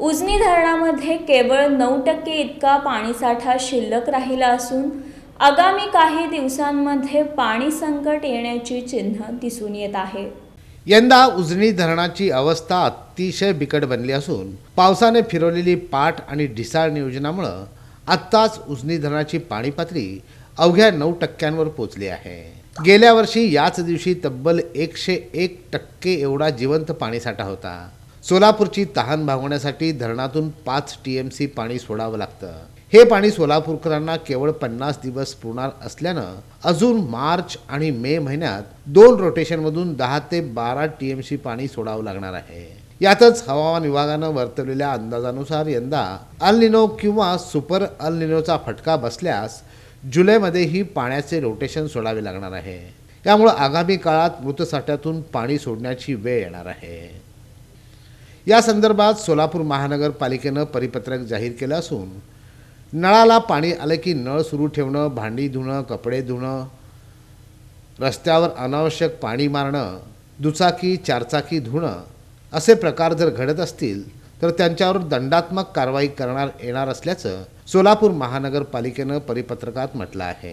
उजनी धरणामध्ये केवळ नऊ टक्के इतका पाणीसाठा शिल्लक राहिला असून आगामी काही दिवसांमध्ये पाणी संकट येण्याची चिन्ह दिसून येत आहे. यंदा उजनी धरणाची अवस्था अतिशय बिकट बनली असून पावसाने फिरवलेली पाठ आणि ढिसाळ नियोजनामुळं आत्ताच उजनी धरणाची पाणी पातळी अवघ्या नऊ टक्क्यांवर पोचली आहे. गेल्या वर्षी याच दिवशी तब्बल एकशे एक टक्के एवढा जिवंत पाणीसाठा होता. सोलापूरची तहान भागवण्यासाठी धरणातून पाच टी एम सी पाणी सोडावं लागतं. हे पाणी सोलापूरकरांना केवळ पन्नास दिवस पुरणार असल्यानं अजून मार्च आणि मे महिन्यात दोन रोटेशनमधून दहा ते बारा टी एम सी पाणी सोडावं लागणार आहे. यातच हवामान विभागानं वर्तवलेल्या अंदाजानुसार यंदा अलनिनो किंवा सुपर अलनिनोचा फटका बसल्यास जुलैमध्येही पाण्याचे रोटेशन सोडावे लागणार आहे. त्यामुळे आगामी काळात मृतसाठ्यातून पाणी सोडण्याची वेळ येणार आहे. या संदर्भात सोलापूर महानगरपालिकेनं परिपत्रक जाहीर केलं असून नळाला पाणी आलं की नळ सुरू ठेवणं भांडी धुणं कपडे धुणं रस्त्यावर अनावश्यक पाणी मारणं दुचाकी चारचाकी धुणं असे प्रकार जर घडत असतील तर त्यांच्यावर दंडात्मक कारवाई करणार येणार असल्याचं सोलापूर महानगरपालिकेनं परिपत्रकात म्हटलं आहे.